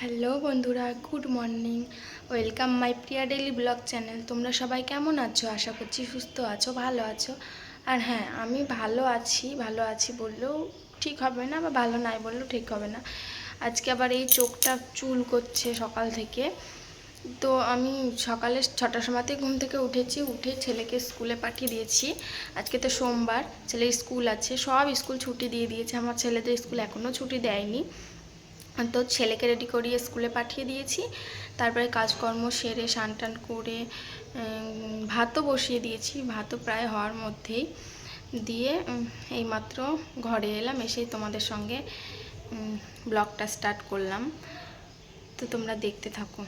Hello বন্ধুরা, good morning. Welcome my Priya daily blog channel. তোমরা সবাই কেমন আছো? আশা করছি সুস্থ আছো, ভালো আছো। আর হ্যাঁ আমি ভালো আছি ভালো আছি বললেও ঠিক হবে না বা ভালো নাই বললেও ঠিক হবে না। আজকে আবার এই চোখটা চুল করছে সকাল থেকে। তো আমি সকালে ছটার সময়তে ঘুম থেকে উঠেছি, উঠে ছেলেকে স্কুলে পাঠিয়ে দিয়েছি। আজকে তো সোমবার, ছেলের স্কুল আছে, সব স্কুল ছুটি দিয়ে দিয়েছে। আমার ছেলেদের স্কুল এখনও ছুটি দেয়নি। তো ছেলেকে রেডি করিয়ে স্কুলে পাঠিয়ে দিয়েছি। তারপরে কাজকর্ম সেরে স্নান টান করে ভাতও বসিয়ে দিয়েছি। ভাতও প্রায় হওয়ার মধ্যেই দিয়ে উম, এইমাত্র ঘরে এলাম এসেই তোমাদের সঙ্গে ব্লগটা স্টার্ট করলাম। তো তোমরা দেখতে থাকো।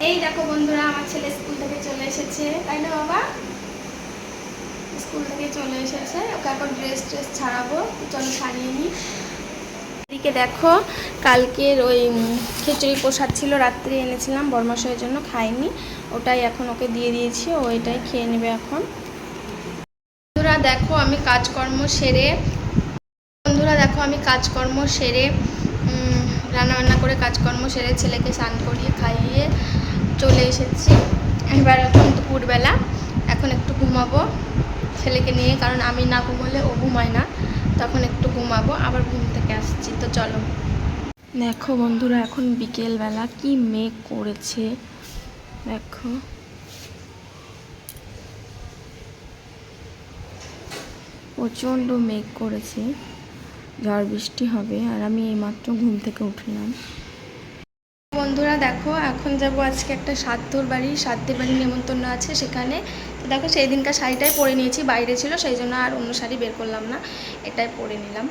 এই দেখো বন্ধুরা আমার ছেলে স্কুল থেকে চলে এসেছে। তাই না বাবা? স্কুল থেকে চলে এসেছে। ওকে এখন ড্রেস ট্রেস ছাড়াবো চলো ছাড়িয়ে নিই। এদিকে দেখো, কালকের ওই খিচুড়ি প্রসাদ ছিল, রাত্রে এনেছিলাম বর্মাশয়ের জন্য খাইনি। ওটাই এখন ওকে দিয়ে দিয়েছি, ও এটাই খেয়ে নেবে এখন। বন্ধুরা দেখো, আমি কাজকর্ম সেরে, বন্ধুরা দেখো, আমি কাজকর্ম সেরে রান্নাবান্না করে কাজকর্ম সেরে ছেলেকে স্নান করিয়ে খাইয়ে চলে এসেছি। এবার এখন দুপুরবেলা, এখন একটু ঘুমাবো ছেলেকে নিয়ে, কারণ আমি না ঘুমোলে ও ঘুমায় না। তখন একটু ঘুমাবো আবার ঘুম থেকে আসছি। তো চলো। দেখো বন্ধুরা এখন বিকেলবেলা কি মেঘ করেছে। দেখো। প্রচণ্ড মেঘ করেছে। ঝড় বৃষ্টি হবে আর আমি এইমাত্র ঘুম থেকে উঠলাম। বন্ধুরা দেখো এখন যাব আজকে একটা সাধ্যর বাড়ি। সাধ্যের বাড়ি নেমন্তন্ন আছে সেখানে দেখো সেই দিনকার শাড়িটাই পরে নিয়েছি, বাইরে ছিল, সেই জন্য আর অন্য শাড়ি বের করলাম না, এটাই পরে নিলাম।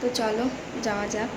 তো চলো, যাওয়া যাক।